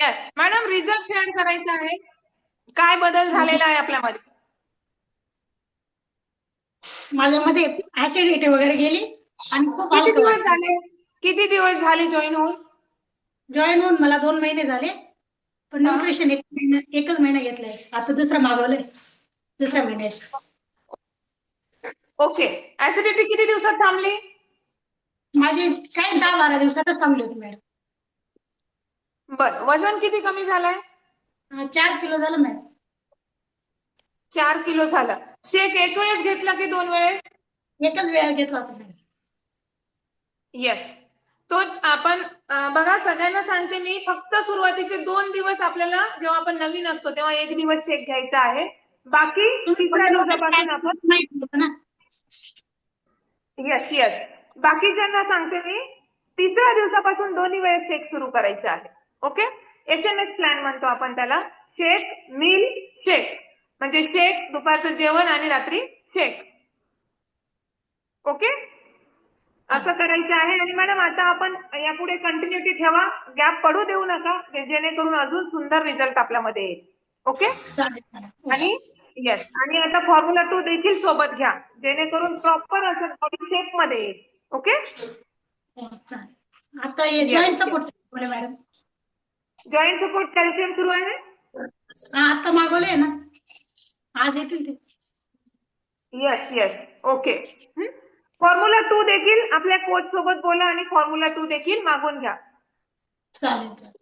Yes madam result share करायचा आहे. काय बदल झालेला आहे आपल्यामध्ये? माझ्यामध्ये ऍसिडिटी वगैरे गेली आणि खूप किती हलकं दिवस. झाले? किती दिवस झाले जॉईन होऊन? जॉईन होऊन मला दोन महिने झाले पण हा. न्यूट्रिशन एक महिना एकच महिना घेतलाय. आता दुसरा मागवलंय. दुसऱ्या महिन्यात ओके ऍसिडिटी किती दिवसात थांबली? माझी काय दहा बारा दिवसातच थांबली होती मॅडम बर वजन किती कमी झालंय? चार किलो झालं मॅडम चार किलो झालं. शेक एक वेळेस घेतला की दोन वेळेस? एकच वेळा घेतला होता येस तोच आपण अं, बघा सगळ्यांना सांगते मी फक्त सुरुवातीचे दोन दिवस आपल्याला जेव्हा आपण नवीन असतो तेव्हा एक दिवस शेक घ्यायचा आहे. बाकी तिसऱ्या दिवसापासून आपण माहिती होतं ना येस येस बाकीच्यांना सांगते मी तिसऱ्या दिवसापासून दोन्ही वेळेस शेक सुरू करायचं आहे. Okay? S M S plan म्हणतो आपण त्याला. शेक मील शेक म्हणजे शेक दुपारचं जेवण आणि रात्री शेक ओके? असं करायचं आहे. आणि मॅडम आता आपण यापुढे कंटिन्युटी ठेवा. गॅप पडू देऊ नका. जेणेकरून अजून सुंदर रिझल्ट आपल्यामध्ये येईल. ओके? आणि येस आणि आता फॉर्म्युला टू देखील सोबत घ्या. जेणेकरून प्रॉपर असं बॉडी शेपमध्ये येईल. ओके? हो, आता मॅडम जॉईंट सपोर्ट कॅल्शियम सुरू आहे? हा आता मागवलंय ना. आज येतील ते. Yes yes okay formula two देखील आपल्या कोच सोबत बोला आणि फॉर्म्युला टू देखील मागून घ्या. चालेल चालेल.